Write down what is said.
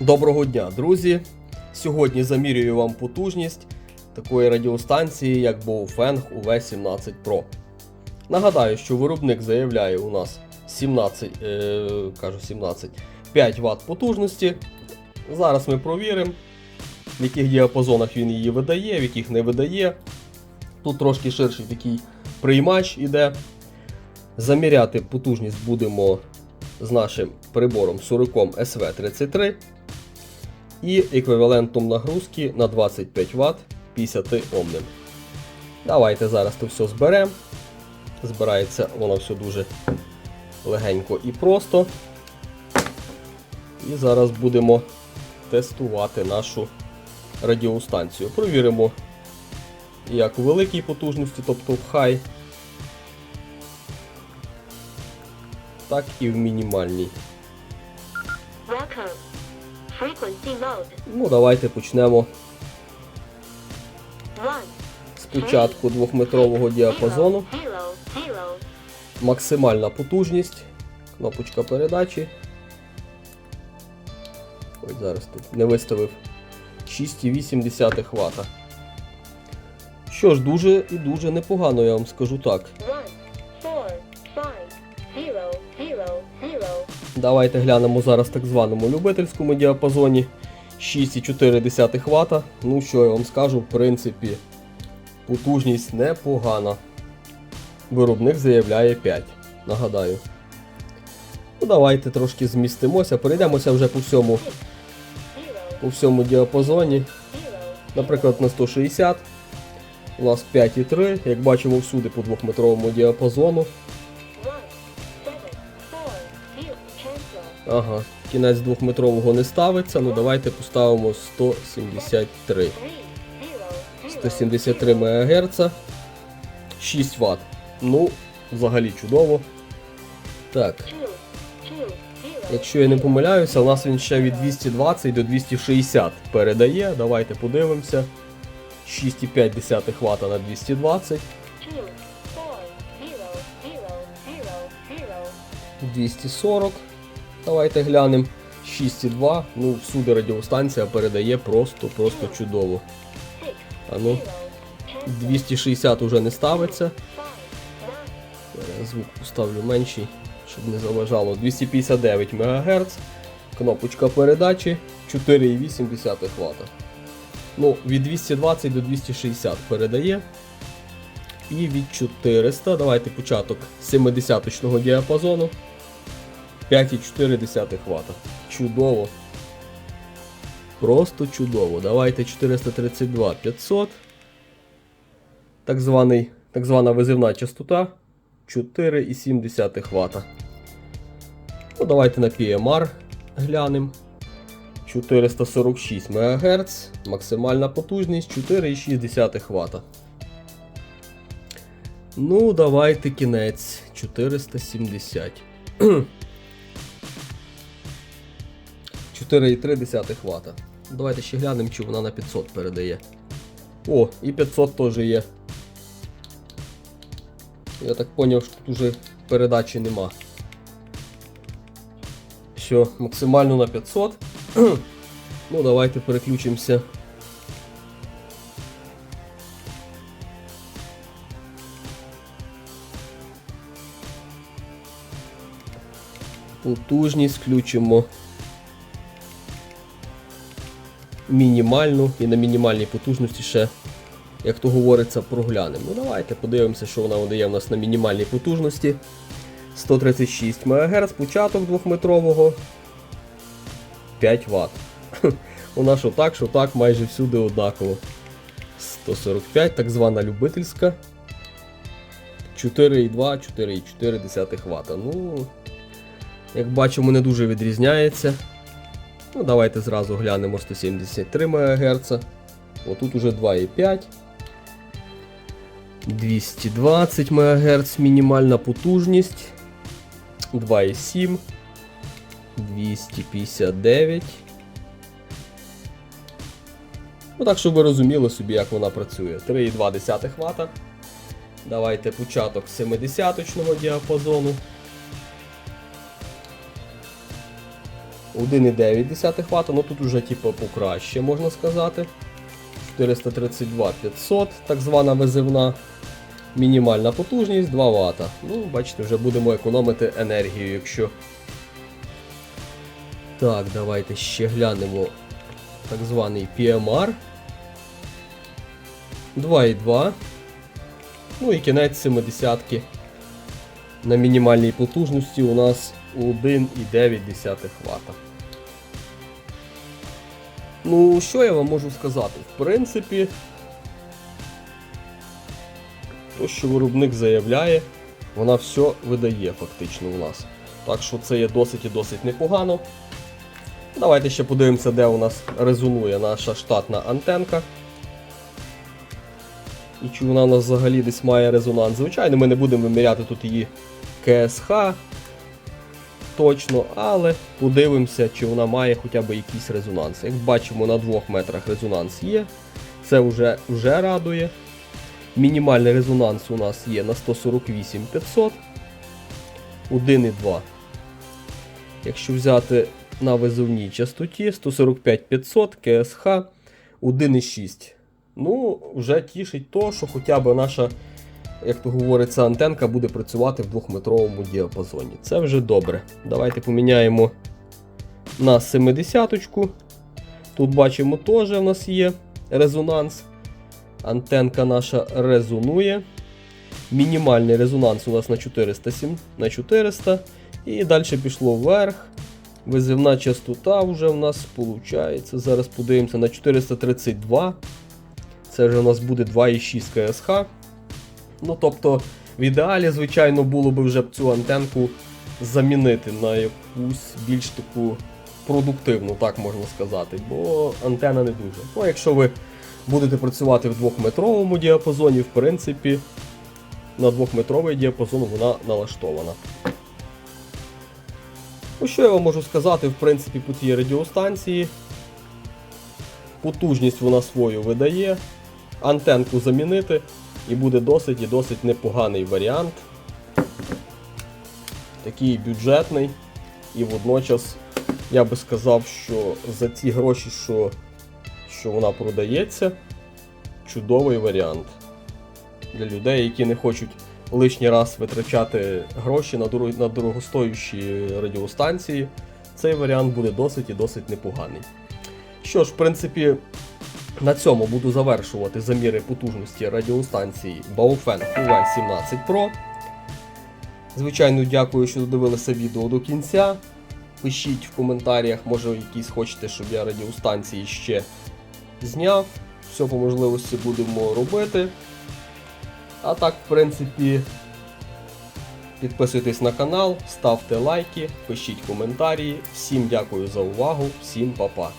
Доброго дня, друзі! Сьогодні замірюю вам потужність такої радіостанції, як Baofeng UV17 Pro. Нагадаю, що виробник заявляє у нас 17, е, кажу 17, 5 Вт потужності. Зараз ми провіримо, в яких діапазонах він її видає, в яких не видає. Тут трошки ширший такий приймач іде. Заміряти потужність будемо з нашим прибором Suricom SV33 і еквівалентом нагрузки на 25 Вт 50 Омним. Давайте зараз то все зберемо. Збирається воно все дуже легенько і просто. І зараз будемо тестувати нашу радіостанцію. Провіримо як у великій потужності, тобто в хай, так і в мінімальній. Ну, давайте почнемо 1. спочатку двохметрового діапазону. Максимальна потужність. Кнопочка передачі. Ось зараз тут не виставив 6,8 Вт. Що ж, дуже і дуже непогано, я вам скажу так. 1, 4, 5, 0, 0, 0. Давайте глянемо зараз так званому любительському діапазоні 6,4 Вт. Ну що я вам скажу, в принципі, потужність непогана. Виробник заявляє 5. Нагадаю. Ну, давайте трошки змістимося, перейдемося вже по всьому, по всьому діапазоні. Наприклад, на 160. У нас 5,3, як бачимо всюди по двохметровому діапазону. 1, 7, 4, 0, cancel. Ага, кінець двохметрового не ставиться, ну давайте поставимо 173. 3, 0, 0, 173 МГц, 6 Вт. Ну, взагалі чудово. Так, 2, 2, 0. якщо я не помиляюся, у нас він ще від 220 до 260 передає. Давайте подивимося. 6,5 Вт на 220, 2, 4, 0, 0, 0, 0. 240. Давайте глянемо. 6,2. Ну, всюди радіостанція передає просто, просто чудово. 6, А ну, 260 уже не ставиться. 5, 9, Зараз Звук поставлю менший, щоб не заважало. 259 МГц. Кнопочка передачі 4,8 Вт. Ну, від 220 до 260 передає. І від 400. Давайте початок 70-точного діапазону. 5,4 Вт. Чудово. Просто чудово. Давайте 432 500. Так, званий, так звана визивна частота 4,7 Вт. Ну, давайте на PMR глянемо. 446 МГц, максимальна потужність 4,6 Вт. Ну, давайте кінець 470. 4,3 Вт. Давайте ще глянемо, чи вона на 500 передає. О, і 500 теж є. Я так зрозумів, що тут уже передачі нема. Все, максимально на 500. ну, давайте переключимося. Потужність включимо мінімальну і на мінімальній потужності ще як то говориться, проглянемо. Ну давайте подивимося, що вона видає у нас на мінімальній потужності. 136 МГц, початок двохметрового 5 Вт. Нас що так, що так, майже всюди однаково. 145, так звана любительська. 4,2, 4,4 Вт. Ну, як бачимо, не дуже відрізняється. Ну, Давайте зразу глянемо 173 МГц. Отут уже 2,5. 220 МГц мінімальна потужність. 2,7. 259. Ну так, щоб ви розуміли собі, як вона працює. 3,2 Вт. Давайте початок 70-точного діапазону. 1,9 Вт, ну тут уже типу покраще, можна сказати. 432 500, так звана визивна. Мінімальна потужність 2 Вт. Ну, бачите, вже будемо економити енергію, якщо. Так, давайте ще глянемо так званий PMR. 2,2. Ну і кінець 70 на мінімальній потужності у нас 1,9 Вт. Ну, що я вам можу сказати? В принципі, то, що виробник заявляє, вона все видає фактично у нас. Так що це є досить і досить непогано. Давайте ще подивимося, де у нас резонує наша штатна антенка. І чи вона у нас взагалі десь має резонанс. Звичайно, ми не будемо виміряти тут її КСХ точно, але подивимося, чи вона має хоча б якийсь резонанс. Як бачимо, на 2 метрах резонанс є. Це вже, вже радує. Мінімальний резонанс у нас є на 148 500. 1,2. Якщо взяти на визовній частоті 145 500 КСХ 1,6. Ну, вже тішить то, що хоча б наша, як то говориться, антенка буде працювати в 2-метровому діапазоні. Це вже добре. Давайте поміняємо на 70 -ку. Тут бачимо, теж в нас є резонанс. Антенка наша резонує. Мінімальний резонанс у нас на 407 на 400. І далі пішло вверх. Визивна частота вже в нас виходить. Зараз подивимося на 432. Це вже у нас буде 2,6 КСХ. Ну, тобто, в ідеалі, звичайно, було б вже цю антенку замінити на якусь більш таку продуктивну, так можна сказати, бо антена не дуже. Ну, якщо ви будете працювати в 2-метровому діапазоні, в принципі, на 2-метровий діапазон вона налаштована. Ну, що я вам можу сказати, в принципі, по тій радіостанції. Потужність вона свою видає. Антенку замінити і буде досить і досить непоганий варіант. Такий бюджетний. І водночас я би сказав, що за ці гроші, що, що вона продається, чудовий варіант. Для людей, які не хочуть лишній раз витрачати гроші на, дорог, на дорогостоючі радіостанції, цей варіант буде досить і досить непоганий. Що ж, в принципі, на цьому буду завершувати заміри потужності радіостанції Baofeng UV17 Pro. Звичайно, дякую, що додивилися відео до кінця. Пишіть в коментарях, може якісь хочете, щоб я радіостанції ще зняв. Все по можливості будемо робити. А так, в принципі, підписуйтесь на канал, ставте лайки, пишіть коментарі. Всім дякую за увагу, всім па-па.